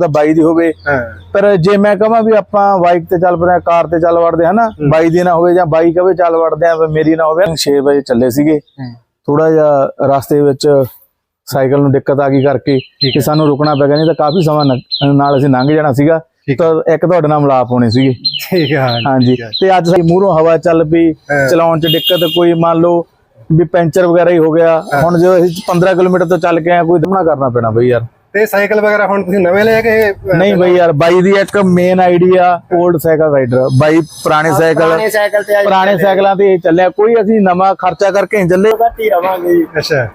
ਦਾ ਬਾਈ ਦੀ ਹੋਵੇ। ਪਰ ਜੇ ਮੈਂ ਕਹਾਂ ਵੀ ਆਪਾਂ ਬਾਈਕ ਤੇ ਚੱਲ ਪਏ ਕਾਰ ਤੇ ਚੱਲ ਵੜਦੇ ਹਨਾ? ਬਾਈ ਦੀ ਨਾ ਹੋਵੇ ਜਾਂ ਬਾਈ ਕਵੇ ਚੱਲ ਵੜਦੇ ਆ ਮੇਰੀ ਨਾ ਹੋਵੇ। 6 ਵਜੇ ਚੱਲੇ ਸੀਗੇ। ਥੋੜਾ ਜਿਹਾ ਰਸਤੇ ਵਿੱਚ ਸਾਈਕਲ ਨੂੰ ਦਿੱਕਤ ਆ ਗਈ ਕਰਕੇ ਕਿ ਸਾਨੂੰ ਰੁਕਣਾ ਪੈ ਗਿਆ ਨਹੀਂ ਤਾਂ ਕਾਫੀ ਸਮਾਂ ਨਾਲ ਅਸੀਂ ਲੰਘ ਜਾਣਾ ਸੀਗਾ। ਤਾਂ ਇੱਕ ਤੁਹਾਡੇ ਨਾਲ ਮਿਲਾਪ ਹੋਣੇ ਸੀਗੇ। ਠੀਕ ਹੈ ਹਾਂਜੀ ਤੇ ਅੱਜ ਸਾਡੀ ਮੂਹਰੋਂ ਹਵਾ ਚੱਲ ਪਈ। ਚਲਾਉਣ 'ਚ ਦਿੱਕਤ ਕੋਈ ਮੰਨ ਲਓ ਵੀ ਪੈਂਚਰ ਵਗੈਰਾ ਹੀ ਹੋ ਗਿਆ। ਹੁਣ ਜਦੋਂ ਅਸੀਂ 15 ਕਿਲੋਮੀਟਰ ਤੋਂ ਚੱਲ ਕੇ ਆਏ ਕੋਈ ਦਮਣਾ ਕਰਨਾ ਪੈਣਾ ਬਈ ਯਾਰ। ਤੇ ਸਾਈਕਲ ਵਗੈਰਾ ਹੁਣ ਤੁਸੀਂ ਨਵੇਂ ਲੈ ਕੇ ਨਹੀਂ ਬਈ ਯਾਰ ਬਾਈ ਦੀ ਇੱਕ main idea old cycle rider ਬਾਈ ਪੁਰਾਣੇ ਸਾਈਕਲ ਪੁਰਾਣੇ ਸਾਈਕਲ ਤੇ ਅੱਜ ਪੁਰਾਣੇ ਸਾਈਕਲਾਂ ਤੇ ਇਹ ਚੱਲਿਆ। ਕੋਈ ਅਸੀਂ ਨਵਾਂ ਖਰਚਾ ਕਰਕੇ ਨਹੀਂ ਚੱਲੇ। ਘੱਟ ਹੀ ਰਵਾਂਗੇ ਜੀ। ਅੱਛਾ।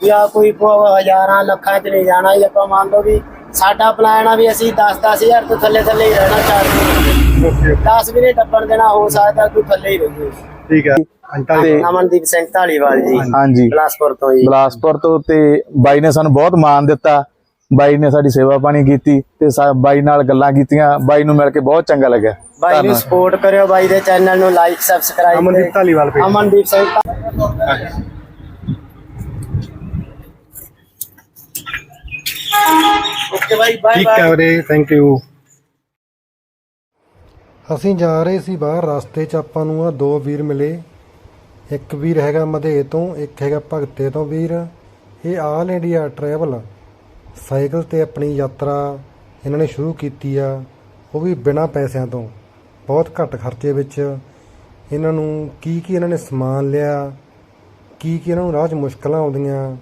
ਜਾਂ ਕੋਈ ਹਜ਼ਾਰਾਂ ਲੱਖਾਂ ਚ ਨਹੀਂ ਜਾਣਾ ਜੀ ਆਪਾਂ ਮੰਨ ਲਓ ਵੀ ਸਾਡਾ ਪਲਾਨ ਆ ਵੀ ਅਸੀਂ 10 10000 ਤੋਂ ਥੱਲੇ ਥੱਲੇ ਹੀ ਰਹਿਣਾ ਓਕੇ। 10 ਵੀ ਨਹੀਂ ਟੱਪਣ ਦੇਣਾ ਹੋ ਸਕਦਾ ਤੂੰ ਥੱਲੇ ਹੀ ਰਹੀਏ। ਠੀਕ ਹੈ ਅਮਨਦੀਪ ਸਿੰਘ ਢਾਲੀਵਾਲ ਜੀ ਹਾਂਜੀ। ਬਲਾਸਪੁਰ ਤੋਂ ਜੀ। ਬਲਾਸਪੁਰ ਤੋਂ ਤੇ ਬਾਈ ਨੇ ਸਾਨੂੰ ਬਹੁਤ ਮਾਣ ਦਿੱਤਾ। ਬਾਈ ਨੇ ਸਾਡੀ ਸੇਵਾ ਪਾਣੀ ਕੀਤੀ ਤੇ ਬਾਈ ਨਾਲ ਗੱਲਾਂ ਕੀਤੀਆਂ। ਬਾਈ ਨੂੰ ਮਿਲ ਕੇ ਬਹੁਤ ਚੰਗਾ ਲੱਗਿਆ। ਬਾਈ ਨੂੰ ਸਪੋਰਟ ਕਰਿਓ ਬਾਈ ਦੇ ਚੈਨਲ ਨੂੰ ਲਾਈਕ ਸਬਸਕ੍ਰਾਈਬ ਅਮਨਦੀਪ ਢਾਲੀਵਾਲ ਪੇ ਅਮਨਦੀਪ ਸਿੰਘ ਓਕੇ ਬਾਈ ਬਾਏ ਠੀਕ ਬਾਏ ਹੈ ਵੀਰੇ ਥੈਂਕ ਯੂ ਅਸੀਂ ਜਾ ਰਹੇ ਸੀ ਬਾਹਰ ਰਸਤੇ 'ਚ ਆਪਾਂ ਨੂੰ ਆ ਦੋ ਵੀਰ ਮਿਲੇ। ਇੱਕ ਵੀਰ ਹੈਗਾ ਮਧੇ ਤੋਂ ਇੱਕ ਹੈਗਾ ਭਗਤੇ ਤੋਂ ਵੀਰ। ਇਹ ਆਲ ਇੰਡੀਆ ਟਰੈਵਲ ਸਾਈਕਲ ਤੇ ਆਪਣੀ ਯਾਤਰਾ ਇਹਨਾਂ ਨੇ ਸ਼ੁਰੂ ਕੀਤੀ ਆ ਉਹ ਵੀ ਬਿਨਾਂ ਪੈਸਿਆਂ ਤੋਂ ਬਹੁਤ ਘੱਟ ਖਰਚੇ ਵਿੱਚ ਇਹਨਾਂ ਨੂੰ ਕੀ ਕੀ ਇਹਨਾਂ ਨੇ ਸਮਾਨ ਲਿਆ ਕੀ ਕੀ ਇਹਨਾਂ ਨੂੰ ਰਾਹ 'ਚ ਮੁਸ਼ਕਲਾਂ ਆਉਂਦੀਆਂ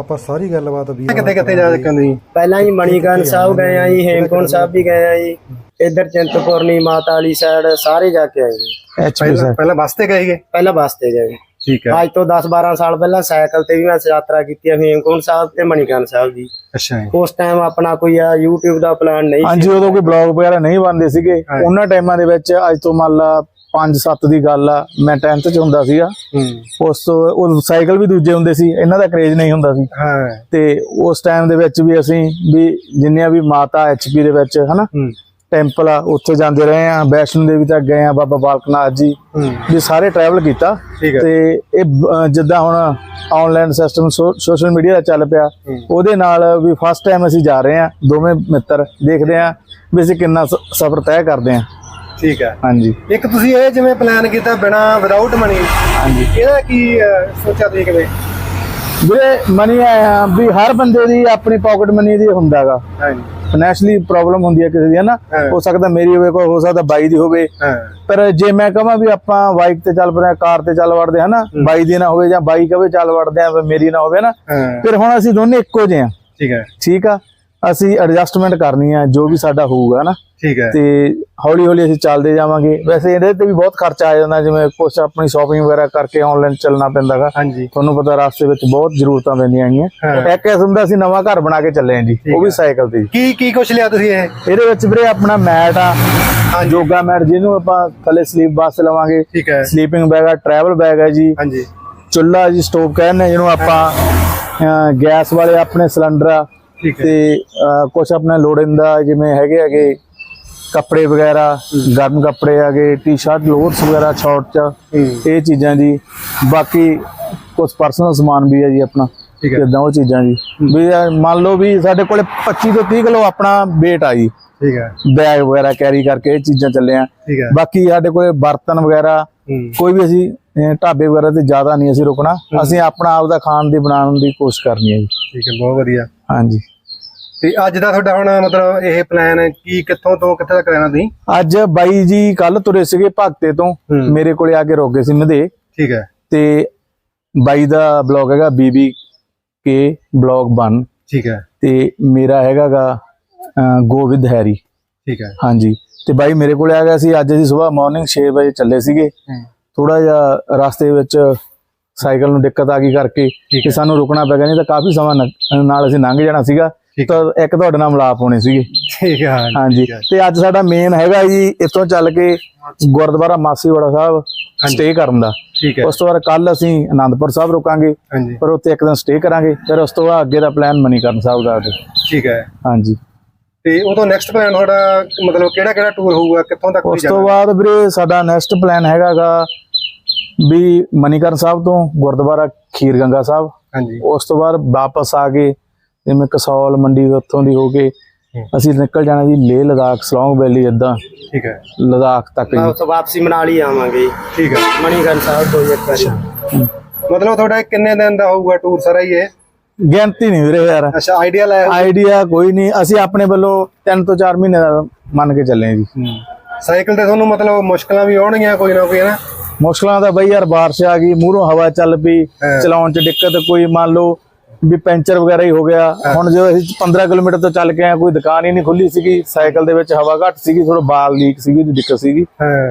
ਆਪਾਂ ਸਾਰੀ ਗੱਲਬਾਤ ਵੀਰ ਕਿੱਥੇ ਕਿੱਥੇ ਜਾ ਸਕਦੇ ਪਹਿਲਾਂ ਜੀ ਮਣੀਗਨ ਸਾਹਿਬ ਗਏ ਆ ਜੀ ਹੇਮਕੁੰਟ ਸਾਹਿਬ ਵੀ ਗਏ ਆ ਜੀ ਇੱਧਰ ਚਿੰਤਪੁਰਨੀ ਮਾਤਾ ਵਾਲੀ ਸਾਈਡ ਸਾਰੇ ਜਾ ਕੇ ਆਏ ਜੀ। ਪਹਿਲਾਂ ਬੱਸ ਤੇ ਗਏ ਪਹਿਲਾਂ ਬੱਸ ਤੇ ਗਏ। ਠੀਕ ਅੱਜ ਤੋਂ 10 12 ਸਾਲ ਪਹਿਲਾਂ ਸਾਈਕਲ ਤੇ ਵੀ ਮੈਂ ਯਾਤਰਾ ਕੀਤੀ ਹੈ ਹੇਮਕੁੰਟ ਸਾਹਿਬ ਤੇ ਮਣੀਗਨ ਸਾਹਿਬ ਦੀ ਅੱਛਾ ਉਸ ਟਾਈਮ ਆਪਣਾ ਕੋਈ ਆ YouTube ਦਾ ਪਲਾਨ ਨਹੀਂ ਸੀ। ਹਾਂਜੀ ਉਦੋਂ ਕੋਈ ਬਲੌਗ ਵਗੈਰਾ ਨਹੀਂ ਬਣਦੇ ਸੀਗੇ। ਉਹਨਾਂ ਟਾਈਮਾਂ ਦੇ ਵਿੱਚ ਅੱਜ ਤੋਂ ਮੰਨ ਲਾ 5-7 ਦੀ ਗੱਲ ਆ ਮੈਂ 10th ਚ ਹੁੰਦਾ ਸੀਗਾ। ਹੂੰ। ਉਸ ਉਹ ਸਾਈਕਲ ਵੀ ਦੂਜੇ ਹੁੰਦੇ ਸੀ ਇਹਨਾਂ ਦਾ ਕਰੇਜ ਨਹੀਂ ਹੁੰਦਾ ਸੀ। ਹਾਂ। ਤੇ ਉਸ ਟਾਈਮ ਦੇ ਵਿੱਚ ਵੀ ਅਸੀਂ ਵੀ ਜਿੰਨੀਆਂ ਵੀ ਮਾਤਾ ਐਚਪੀ ਦੇ ਵਿੱਚ ਹਨਾ ਹੂੰ। ਟੈਂਪਲ ਆ ਉੱਥੇ ਜਾਂਦੇ ਰਹੇ ਆ ਵੈਸ਼ਨੋ ਦੇਵੀ ਤੱਕ ਗਏ ਆ ਬਾਬਾ ਬਾਲਕਨਾਥ ਜੀ। ਵੀ ਸਾਰੇ ਟਰੈਵਲ ਕੀਤਾ ਤੇ ਇਹ ਜਿੱਦਾਂ ਹੁਣ ਆਨਲਾਈਨ ਸਿਸਟਮ ਸੋਸ਼ਲ ਮੀਡੀਆ ਦਾ ਚੱਲ ਪਿਆ ਉਹਦੇ ਨਾਲ ਵੀ ਫਸਟ ਟਾਈਮ ਅਸੀਂ ਜਾ ਰਹੇ ਆ ਦੋਵੇਂ ਮਿੱਤਰ ਦੇਖਦੇ ਆ ਵੀ ਅਸੀਂ ਕਿੰਨਾ ਸਫ਼ਰ ਤੈਅ ਕਰਦੇ ਆ। ਠੀਕ ਹੈ ਹਾਂਜੀ। ਇੱਕ ਤੁਸੀਂ ਇਹ ਜਿਵੇਂ ਪਲਾਨ ਕੀਤਾ ਬਿਨਾ ਵਿਦਆਊਟ ਮਨੀ ਹਾਂਜੀ। ਇਹਦਾ ਕੀ ਸੋਚਿਆ ਤੁਸੀਂ ਕਿਵੇਂ? ਵੀਰੇ ਮਨੀ ਆਇਆ ਵੀ ਹਰ ਬੰਦੇ ਦੀ ਆਪਣੀ ਪਾਕਟ ਮਨੀ ਦੀ ਹੁੰਦਾਗਾ। ਹਾਂਜੀ। ਫਾਈਨੈਂਸ਼ਲੀ ਪ੍ਰੋਬਲਮ ਹੁੰਦੀ ਹੈ ਕਿਸੇ ਦੀ ਹੈ ਨਾ? ਹਾਂ। ਸਕਦਾ ਮੇਰੀ ਹੋਵੇ ਕੋਈ ਹੋ ਸਕਦਾ ਬਾਈ ਦੀ ਹੋਵੇ। ਪਰ ਜੇ ਮੈਂ ਕਹਾਂ ਵੀ ਆਪਾਂ ਬਾਈਕ ਤੇ ਚੱਲ ਪਏ ਕਾਰ ਤੇ ਚੱਲ ਵੜਦੇ ਹਨਾ ਬਾਈ ਦੀ ਨਾ ਹੋਵੇ ਜਾਂ ਬਾਈ ਕਵੇ ਚੱਲ ਵੜਦੇ ਆ ਮੇਰੀ ਨਾ ਹੋਵੇ ਨਾ? ਫਿਰ ਹੁਣ ਅਸੀਂ ਦੋਨੇ ਇੱਕੋ ਜਿਹੇ ਆ ਠੀਕ ਹੈ। ਠੀਕ ਆ? ਅਸੀਂ ਐਡਜਸਟਮੈਂਟ ਕਰਨੀ ਆ ਜੋ ਵੀ ਸਾਡਾ ਹੋਊਗਾ ਨਾ? ਠੀਕ ਹੈ। ਤੇ ਹੌਲੀ ਹੌਲੀ ਅਸੀਂ ਚੱਲਦੇ ਜਾਵਾਂਗੇ। ਵੈਸੇ ਇਹਦੇ ਤੇ ਵੀ ਬਹੁਤ ਖਰਚਾ ਆ ਜਾਂਦਾ ਜਿਵੇਂ ਕੁਝ ਆਪਣੀ ਸ਼ਾਪਿੰਗ ਵਗੈਰਾ ਕਰਕੇ ਆਨਲਾਈਨ ਚੱਲਣਾ ਪੈਂਦਾਗਾ ਤੁਹਾਨੂੰ ਪਤਾ ਰਸਤੇ ਵਿੱਚ ਬਹੁਤ ਜ਼ਰੂਰਤਾਂ ਪੈਂਦੀਆਂ ਹਾਂ। ਇੱਕ ਕਿਸਮ ਦਾ ਅਸੀਂ ਨਵਾਂ ਘਰ ਬਣਾ ਕੇ ਚੱਲੇ ਆਂ ਜੀ ਉਹ ਵੀ ਸਾਈਕਲ ਤੇ। ਕੀ ਕੀ ਕੁਛ ਲਿਆ ਤੁਸੀਂ ਇਹ? ਇਹਦੇ ਵਿੱਚ ਵੀਰੇ ਆਪਣਾ ਮੈਟ ਆ ਯੋਗਾ ਮੈਟ ਜਿਹਨੂੰ ਆਪਾਂ ਥੱਲੇ ਸਲੀਪ ਵਾਸਤੇ ਲਵਾਂਗੇ। ਸਲੀਪਿੰਗ ਬੈਗ ਆ ਟਰੈਵਲ ਬੈਗ ਹੈ ਜੀ। ਹਾਂਜੀ। ਚੁੱਲ੍ਹਾ ਜੀ ਸਟੋਵ ਕਹਿੰਦੇ ਆ ਜਿਹਨੂੰ ਆਪਾਂ ਗੈਸ ਵਾਲੇ ਆਪਣੇ ਸਿਲੰਡਰ ਆ। ਤੇ ਕੁਝ ਆਪਣੇ ਲੋੜਿੰਦਾ ਜਿਵੇਂ ਹੈਗੇ ਹੈਗੇ ਕੱਪੜੇ ਵਗੈਰਾ ਗਰਮ ਕੱਪੜੇ ਹੈਗੇ ਟੀ-ਸ਼ਰਟ ਲੋਅਰਸ ਵਗੈਰਾ ਸ਼ਾਰਟ ਚ ਇਹ ਚੀਜ਼ਾਂ ਜੀ। ਬਾਕੀ ਕੁਝ ਪਰਸਨਲ ਸਮਾਨ ਵੀ ਹੈ ਜੀ ਆਪਣਾ। ਜਿੱਦਾਂ ਉਹ ਚੀਜ਼ਾਂ ਜੀ। ਵੀ ਮੰਨ ਲਓ ਵੀ ਸਾਡੇ ਕੋਲੇ 25 ਤੋਂ 30 ਕਿਲੋ ਆਪਣਾ weight ਆ ਜੀ। ਠੀਕ ਹੈ। ਬੈਗ ਵਗੈਰਾ ਕੈਰੀ ਕਰਕੇ ਇਹ ਚੀਜ਼ਾਂ ਚੱਲੇ ਆ ਬਾਕੀ ਸਾਡੇ ਕੋਲੇ ਬਰਤਨ ਵਗੈਰਾ ਕੋਈ ਵੀ ਅਸੀਂ ਢਾਬੇ ਵਗੈਰਾ ਤੇ ਜ਼ਿਆਦਾ ਨਹੀਂ ਅਸੀਂ ਰੁਕਣਾ। ਅਸੀਂ ਆਪਣਾ ਆਪ ਦਾ ਖਾਣ ਦੀ ਬਣਾਉਣ ਦੀ ਕੋਸ਼ਿਸ਼ ਕਰਨੀ ਹੈ ਜੀ। ਠੀਕ ਹੈ ਬਹੁਤ ਵਧੀਆ। ਹਾਂਜੀ। ਤੇ ਅੱਜ ਦਾ ਤੁਹਾਡਾ ਹੁਣ ਮਤਲਬ ਇਹ ਪਲਾਨ ਹੈ ਕੀ ਕਿੱਥੋਂ ਤੋਂ ਕਿੱਥੇ ਤੱਕ ਰਹਿਣਾ ਤੁਸੀਂ? ਅੱਜ ਬਾਈ ਜੀ ਕੱਲ ਤੁਰੇ ਸੀਗੇ ਭਗਤੇ ਤੋਂ ਹੂੰ। ਮੇਰੇ ਕੋਲੇ ਆ ਕੇ ਰੁਕ ਗਏ ਸੀ ਮਧੇ। ਠੀਕ ਹੈ। ਤੇ ਬਾਈ ਦਾ ਬਲੌਗ ਹੈਗਾ ਬੀਬੀ ਕੇ ਬਲੌਗ 1 ਠੀਕ ਹੈ। ਤੇ ਮੇਰਾ ਹੈਗਾਗਾ ਗੋਵਿੰਦ ਹੈਰੀ। ਠੀਕ ਹੈ। ਹਾਂਜੀ। ਤੇ ਬਾਈ ਮੇਰੇ ਕੋਲੇ ਆ ਗਿਆ ਸੀ ਅੱਜ ਅਸੀਂ ਸਵੇਰ ਮਾਰਨਿੰਗ 6 ਵਜੇ ਚੱਲੇ ਸੀਗੇ। ਹੂੰ। ਥੋੜਾ ਜਿਹਾ ਰਸਤੇ ਵਿੱਚ ਸਾਈਕਲ ਨੂੰ ਦਿੱਕਤ ਆ ਗਈ ਕਰਕੇ ਠੀਕ ਕਿ ਸਾਨੂੰ ਰੁਕਣਾ ਪੈ ਗਿਆ ਨਹੀਂ ਤਾਂ ਕਾਫੀ ਸਮਾਂ ਨ- ਨਾਲ ਅਸੀਂ ਲੰਘ ਜਾਣਾ ਸੀਗਾ। ਤਾਂ ਇੱਕ ਤੁਹਾਡੇ ਨਾਲ ਮਿਲਾਪ ਹੋਣੇ ਸੀਗੇ। ਠੀਕ ਹੈ ਹਾਂਜੀ। ਤੇ ਅੱਜ ਸਾਡਾ ਮੇਨ ਹੈਗਾ ਜੀ ਇੱਥੋਂ ਚੱਲ ਕੇ ਗੁਰਦੁਆਰਾ ਮਾਸੀਵਾੜਾ ਸਾਹਿਬ ਸਟੇ ਕਰਨ ਦਾ। ਠੀਕ ਹੈ ਉਸ ਤੋਂ ਬਾਅਦ ਕੱਲ ਅਸੀਂ ਆਨੰਦਪੁਰ ਸਾਹਿਬ ਰੁਕਾਂਗੇ ਹਾਂਜੀ। ਪਰ ਉੱਥੇ ਇੱਕ ਦਿਨ ਸਟੇ ਕਰਾਂਗੇ ਫਿਰ ਉਸ ਤੋਂ ਬਾਅਦ ਅੱਗੇ ਦਾ ਪਲਾਨ ਮਨੀਕਰਨ ਸਾਹਿਬ ਦਾ ਠੀਕ ਹੈ ਹਾਂਜੀ। ਤੇ ਉਹ ਤੋਂ ਨੈਕਸਟ ਪਲਾਨ ਤੁਹਾਡਾ ਮਤਲਬ ਕਿਹੜਾ ਕਿਹੜਾ ਟੂਰ ਹੋਊਗਾ ਕਿੱਥੋਂ ਤੱਕ ਉਸ ਤੋਂ ਬਾਅਦ ਵੀਰੇ ਸਾਡਾ ਨੈਕਸਟ ਪਲਾਨ ਹੈਗਾਗਾ ਵੀ ਮਨੀਕਰਨ ਸਾਹਿਬ ਤੋਂ ਗੁਰਦੁਆਰਾ ਖੀਰ ਗੰਗਾ ਸਾਹਿਬ। ਹਾਂਜੀ। ਉਸ ਤੋਂ ਬਾਅਦ ਵਾਪਸ ਆ ਕੇ ਜਿਵੇਂ ਕਸੌਲ ਮੰਡੀ ਉੱਥੋਂ ਦੀ ਹੋ ਕੇ ਅਸੀਂ ਨਿਕਲ ਜਾਣਾ ਜੀ ਲੇਹ ਲਦਾਖ ਸਲੌਂਗ ਵੈਲੀ ਇਦਾਂ ਠੀਕ ਹੈ। ਲਦਾਖ ਤੱਕ ਜੀ। ਉੱਥੋਂ ਵਾਪਸੀ ਮਨਾਲੀ ਆਵਾਂਗੇ। ਠੀਕ ਹੈ। ਮਣੀਗੜ੍ਹ ਸਾਹਿਬ ਤੋਂ ਇੱਕ ਵਾਰੀ। ਮਤਲਬ ਤੁਹਾਡਾ ਕਿੰਨੇ ਦਿਨ ਦਾ ਹੋਊਗਾ ਟੂਰ ਸਾਰਾ ਹੀ ਇਹ? ਗਿਣਤੀ ਨਹੀਂ ਵੀਰੇ ਯਾਰ। ਅੱਛਾ ਆਈਡੀਆ ਲੈ ਆਈਡੀਆ ਕੋਈ ਨਹੀਂ। ਅਸੀਂ ਆਪਣੇ ਵੱਲੋਂ 3 ਤੋਂ 4 ਮਹੀਨੇ ਦਾ ਮੰਨ ਕੇ ਚੱਲੇ ਜੀ। ਸਾਈਕਲ ਤੇ ਤੁਹਾਨੂੰ ਮਤਲਬ ਮੁਸ਼ਕਲਾਂ ਵੀ ਆਉਣਗੀਆਂ ਕੋਈ ਨਾ ਕੋਈ ਹੈ ਨਾ? ਮੁਸ਼ਕਲਾਂ ਤਾਂ ਬਈ ਯਾਰ ਬਾਰਿਸ਼ ਆ ਗਈ ਮੂਹਰੋਂ ਹਵਾ ਚੱਲ ਪਈ। ਚਲਾਉਣ 'ਚ ਦਿੱਕਤ ਕੋਈ ਮੰਨ ਲਓ ਵੀ ਪੈਂਚਰ ਵਗੈਰਾ ਹੀ ਹੋ ਗਿਆ। ਹੁਣ ਜਦੋਂ ਅਸੀਂ 15 ਕਿਲੋਮੀਟਰ ਤੋਂ ਚੱਲ ਕੇ ਆਏ ਕੋਈ ਦੁਕਾਨ ਹੀ ਨਹੀਂ ਖੁੱਲੀ ਸੀਗੀ। ਸਾਈਕਲ ਦੇ ਵਿੱਚ ਹਵਾ ਘੱਟ ਸੀਗੀ ਥੋੜਾ ਬਾਲ ਲੀਕ ਸੀਗੀ ਦੀ ਦਿੱਕਤ ਸੀਗੀ।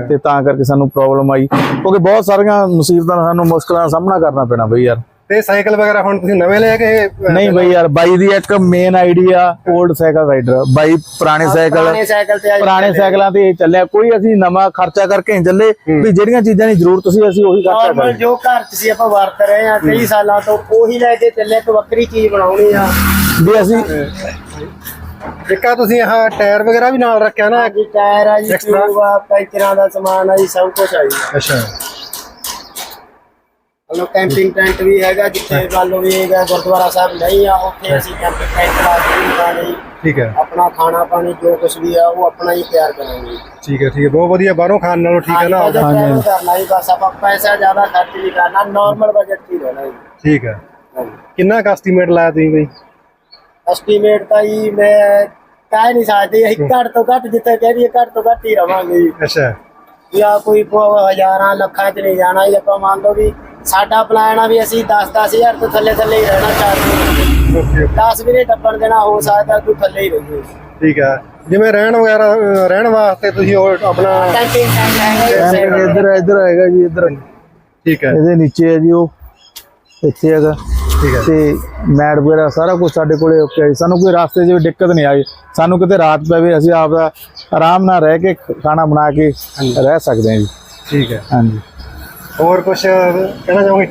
ਤੇ ਤਾਂ ਕਰਕੇ ਸਾਨੂੰ ਪ੍ਰੋਬਲਮ ਆਈ। ਕਿਉਂਕਿ ਬਹੁਤ ਸਾਰੀਆਂ ਮੁਸੀਬਤਾਂ ਸਾਨੂੰ ਮੁਸ਼ਕਲਾਂ ਦਾ ਸਾਹਮਣਾ ਕਰਨਾ ਪੈਣਾ ਬਈ ਯਾਰ। ਤੇ ਸਾਈਕਲ ਵਗੈਰਾ ਹੁਣ ਤੁਸੀਂ ਨਵੇਂ ਲੈ ਕੇ ਨਹੀਂ ਬਈ ਯਾਰ ਬਾਈ ਦੀ ਇੱਕ main idea old cycle rider ਬਾਈ ਪੁਰਾਣੇ ਸਾਈਕਲ ਪੁਰਾਣੇ ਸਾਈਕਲ ਤੇ ਅੱਜ ਪੁਰਾਣੇ ਸਾਈਕਲਾਂ ਤੇ ਇਹ ਚੱਲਿਆ। ਕੋਈ ਅਸੀਂ ਨਵਾਂ ਖਰਚਾ ਕਰਕੇ ਨਹੀਂ ਚੱਲੇ। ਵੀ ਜਿਹੜੀਆਂ ਚੀਜ਼ਾਂ ਦੀ ਜ਼ਰੂਰਤ ਸੀ ਅਸੀਂ ਉਹੀ ਖਰਚਾ ਨਾਰਮਲ ਜੋ ਘਰ 'ਚ ਸੀ ਆਪਾਂ ਵਰਤ ਰਹੇ ਆ ਕਈ ਸਾਲਾਂ ਤੋਂ। ਉਹੀ ਲੈ ਕੇ ਚੱਲੇ ਇੱਕ ਵੱਖਰੀ ਚੀਜ਼ ਬਣਾਉਣੀ ਆ। ਵੀ ਅਸੀਂ ਇੱਕ ਤੁਸੀਂ ਆਹ ਟਾਇਰ ਵਗੈਰਾ ਵੀ ਨਾਲ ਰੱਖਿਆ ਨਾ? ਜੀ ਟਾਇਰ ਆ ਜੀ? ਟਿਊਬ ਆ ਪੈਂਚਰਾਂ ਦਾ ਸਮਾਨ ਆ ਜੀ ਸਭ ਕੁਝ ਆ ਜੀ। ਅੱਛਾ। ਮਤਲਬ ਕੈਂਪਿੰਗ ਟੈਂਟ ਵੀ ਹੈਗਾ ਜਿੱਥੇ ਲਓ ਵੀ ਹੈਗਾ ਗੁਰਦੁਆਰਾ ਸਾਹਿਬ ਨਹੀਂ ਆ ਉੱਥੇ ਅਸੀਂ ਕੈਂਪਿੰਗ ਟੈਂਟ ਲਾ ਕੇ ਵੀ ਖਾਣੇ ਠੀਕ ਹੈ। ਆਪਣਾ ਖਾਣਾ ਪਾਣੀ ਜੋ ਕੁਝ ਵੀ ਆ ਉਹ ਆਪਣਾ ਹੀ ਤਿਆਰ ਕਰਾਂਗੇ। ਠੀਕ ਹੈ ਠੀਕ ਹੈ। ਬਹੁਤ ਵਧੀਆ ਬਾਹਰੋਂ ਖਾਣ ਨਾਲੋਂ ਠੀਕ ਹੈ ਨਾ travel ਕਰਨਾ ਹੀ ਬਸ ਆਪਾਂ ਪੈਸਾ ਜ਼ਿਆਦਾ ਖਰਚ ਨਹੀਂ ਕਰਨਾ ਨਾਰਮਲ ਬਜਟ ਹੀ ਰਹਿਣਾ ਜੀ। ਠੀਕ ਹੈ। ਹਾਂਜੀ। ਕਿੰਨਾ ਕੁ ਲਾਇਆ ਤੁਸੀਂ ਬਈ? ਐਸਟੀਮੇਟ ਤਾਂ ਜੀ ਮੈਂ ਕਹਿ ਨਹੀਂ ਸਕਦੀ ਅਸੀਂ ਘੱਟ ਤੋਂ ਘੱਟ ਜਿੱਥੇ ਕਹਿ ਦਈਏ ਘੱਟ ਤੋਂ ਘੱਟ ਹੀ ਰਵਾਂਗੇ ਅੱਛਾ। ਜਾਂ ਕੋਈ ਹਜ਼ਾਰਾਂ ਲੱਖਾਂ ਚ ਨਹੀਂ ਜਾਣਾ ਜੀ ਆਪਾਂ ਮੰਨ ਲਓ ਵੀ ਸਾਡਾ ਪਲਾਨ ਆ ਵੀ ਅਸੀਂ 10 ਹਜ਼ਾਰ ਤੋਂ ਥੱਲੇ ਥੱਲੇ ਹੀ ਰਹਿਣਾ ਓਕੇ 10 ਵੀ ਨਹੀਂ ਟੱਪਣ ਦੇਣਾ ਹੋ ਸਕਦਾ ਕੋਈ ਥੱਲੇ ਹੀ ਰਹੀਏ। ਠੀਕ ਹੈ ਜਿਵੇਂ ਰਹਿਣ ਵਗੈਰਾ ਰਹਿਣ ਵਾਸਤੇ ਤੁਸੀਂ ਉਹ ਆਪਣਾ ਕੈਂਪਿੰਗ ਹੈਗਾ। ਇੱਧਰ ਇੱਧਰ ਆਏਗਾ ਜੀ ਇੱਧਰ। ਠੀਕ ਹੈ। ਇਹਦੇ ਨੀਚੇ ਹੈ ਜੀ ਉਹ। ਇੱਥੇ ਹੈਗਾ। ਠੀਕ ਹੈ। ਤੇ ਮੈਟ ਵਗੈਰਾ ਸਾਰਾ ਕੁਝ ਸਾਡੇ ਕੋਲੇ ਓਕੇ ਹੈ ਸਾਨੂੰ ਕੋਈ ਰਾਸਤੇ 'ਚ ਵੀ ਦਿੱਕਤ ਨਹੀਂ ਆਈ। ਸਾਨੂੰ ਕਿਤੇ ਰਾਤ ਪਵੇ ਅਸੀਂ ਆਪਦਾ ਆਰਾਮ ਨਾਲ ਰਹਿ ਕੇ ਖਾਣਾ ਬਣਾ ਕੇ ਰਹਿ ਸਕਦੇ ਹਾਂ ਜੀ। ਠੀਕ ਹੈ। ਹਾਂਜੀ। ਹੋਰ ਕੁਝ ਕਹਿਣਾ ਚਾਹੋਗੇ?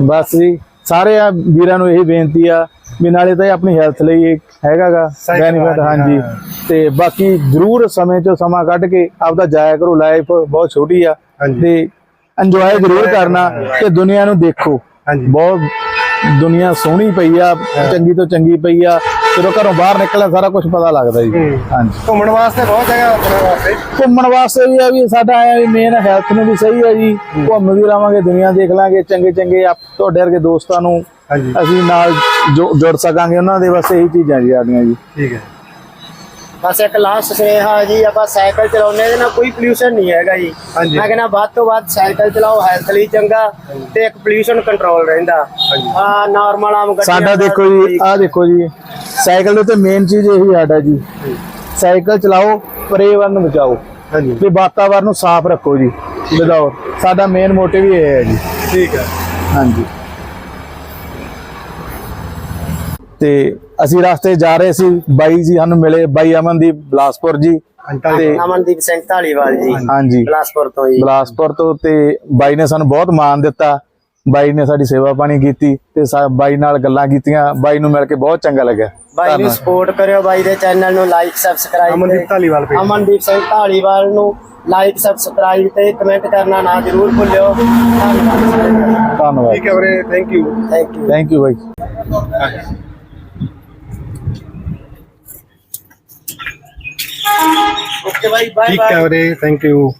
ਬਸ ਜੀ ਸਾਰੇ ਆ ਵੀਰਾਂ ਨੂੰ ਇਹ ਬੇਨਤੀ ਆ ਵੀ ਨਾਲੇ ਤਾਂ ਇਹ ਆਪਣੀ ਹੈਲਥ ਲਈ ਇੱਕ ਹੈਗਾਗਾ ਬੈਨੀਫਿਟ ਹਾਂਜੀ। ਤੇ ਬਾਕੀ ਜ਼ਰੂਰ ਸਮੇਂ ਚੋਂ ਸਮਾਂ ਕੱਢ ਕੇ ਆਪਦਾ ਜਾਇਆ ਕਰੋ ਲਾਈਫ ਬਹੁਤ ਛੋਟੀ ਆ। ਤੇ ਇੰਜੋਏ ਜ਼ਰੂਰ ਕਰਨਾ ਤੇ ਦੁਨੀਆ ਨੂੰ ਦੇਖੋ। ਬਹੁਤ ਦੁਨੀਆ ਸੋਹਣੀ ਪਈ ਆ ਚੰਗੀ ਤੋਂ ਚੰਗੀ ਪਈ ਆ। ਜਦੋਂ ਘਰੋਂ ਬਾਹਰ ਨਿਕਲਿਆ ਸਾਰਾ ਕੁਝ ਪਤਾ ਲੱਗਦਾ ਜੀ। ਹਾਂਜੀ। ਘੁੰਮਣ ਵਾਸਤੇ ਬਹੁਤ ਜਗ੍ਹਾ ਆਪਣੇ ਵਾਸਤੇ। ਘੁੰਮਣ ਵਾਸਤੇ ਵੀ ਆ ਵੀ ਸਾਡਾ ਆਇਆ ਵੀ ਮੇਨ ਹੈਲਥ ਨੂੰ ਵੀ ਸਹੀ ਹੈ ਜੀ। ਘੁੰਮ ਵੀ ਲਾਵਾਂਗੇ ਦੁਨੀਆ ਦੇਖ ਲਾਂਗੇ ਚੰਗੇ ਚੰਗੇ ਤੁਹਾਡੇ ਵਰਗੇ ਦੋਸਤਾਂ ਨੂੰ ਅਸੀਂ ਨਾਲ ਜੁੜ ਸਕਾਂਗੇ। ਉਹਨਾਂ ਦੇ ਵਾਸਤੇ ਇਹੀ ਚੀਜ਼ਾਂ ਜੀ ਆਦੀਆਂ ਜੀ। ਠੀਕ ਹੈ। ਬਸ ਇੱਕ ਲਾਸਟ ਸੁਨੇਹਾ ਜੀ ਆਪਾਂ ਸਾਈਕਲ ਚਲਾਉਂਦੇ ਇਹਦੇ ਨਾਲ ਕੋਈ ਪੋਲਿਊਸ਼ਨ ਨਹੀਂ ਹੈਗਾ ਜੀ। ਮੈਂ ਕਹਿੰਦਾ ਵੱਧ ਤੋਂ ਵੱਧ ਸਾਈਕਲ ਚਲਾਓ ਹੈਲਥ ਲਈ ਚੰਗਾ ਤੇ ਇੱਕ ਪੋਲਿਊਸ਼ਨ ਕੰਟਰੋਲ ਰਹਿੰਦਾ। ਆ ਨਾਰਮਲ ਆਮ ਗੱਡੀਆਂ ਸਾਡਾ ਦੇਖੋ ਜੀ ਆਹ ਦੇਖੋ ਜੀ ਸਾਈਕਲ ਦੇ ਉੱਤੇ ਮੇਨ ਚੀਜ਼ ਇਹੀ ਸਾਡਾ ਜੀ। ਸਾਈਕਲ ਚਲਾਓ ਪਰਿਆਵਰਨ ਬਚਾਓ ਹਾਂਜੀ। ਤੇ ਵਾਤਾਵਰਨ ਨੂੰ ਸਾਫ਼ ਰੱਖੋ ਜੀ ਵਿਦਾਉ ਸਾਡਾ ਮੇਨ ਮੋਟਿਵ ਹੀ ਇਹ ਹੈ ਜੀ। ਠੀਕ ਹੈ। ਹਾਂਜੀ। ਤੇ ਅਸੀਂ ਰਸਤੇ ਜਾ ਰਹੇ ਸੀ ਬਾਈ ਜੀ ਸਾਨੂੰ ਮਿਲੇ ਬਾਈ ਅਮਨਦੀਪ ਬਲਾਸਪੁਰ ਜੀ ਤੇ ਅਮਨਦੀਪ ਸਿੰਘ ਢਾਲੀਵਾਲ ਜੀ। ਹਾਂਜੀ। ਬਿਲਾਸਪੁਰ ਤੋਂ ਜੀ। ਬਲਾਸਪੁਰ ਤੋਂ ਤੇ ਬਾਈ ਨੇ ਸਾਨੂੰ ਬਹੁਤ ਮਾਣ ਦਿੱਤਾ। ਬਾਈ ਨੇ ਸਾਡੀ ਸੇਵਾ ਪਾਣੀ ਕੀਤੀ ਤੇ ਬਾਈ ਨਾਲ ਗੱਲਾਂ ਕੀਤੀਆਂ। ਬਾਈ ਨੂੰ ਮਿਲ ਕੇ ਬਹੁਤ ਚੰਗਾ ਲੱਗਿਆ। ਬਾਈ ਨੂੰ ਸਪੋਰਟ ਕਰਿਓ ਬਾਈ ਦੇ ਚੈਨਲ ਨੂੰ ਲਾਈਕ ਸਬਸਕ੍ਰਾਈਬ ਅਮਨਦੀਪ ਧਾਲੀਵਾਲ ਪੇ ਅਮਨਦੀਪ ਸਿੰਘ ਢਾਲੀਵਾਲ ਨੂੰ ਲਾਈਕ ਸਬਸਕ੍ਰਾਈਬ ਤੇ ਕਮੈਂਟ ਕਰਨਾ ਨਾ ਜ਼ਰੂਰ ਭੁੱਲਿਓ। ਧੰਨਵਾਦ। ਧੰਨਵਾਦ। ਠੀਕ ਹੈ ਵੀਰੇ thank you thank you thank you by. Okay ਬਾਈ ਬਾਏ ਠੀਕ ਹੈ ਵੀਰੇ ਥੈਂਕ ਯੂ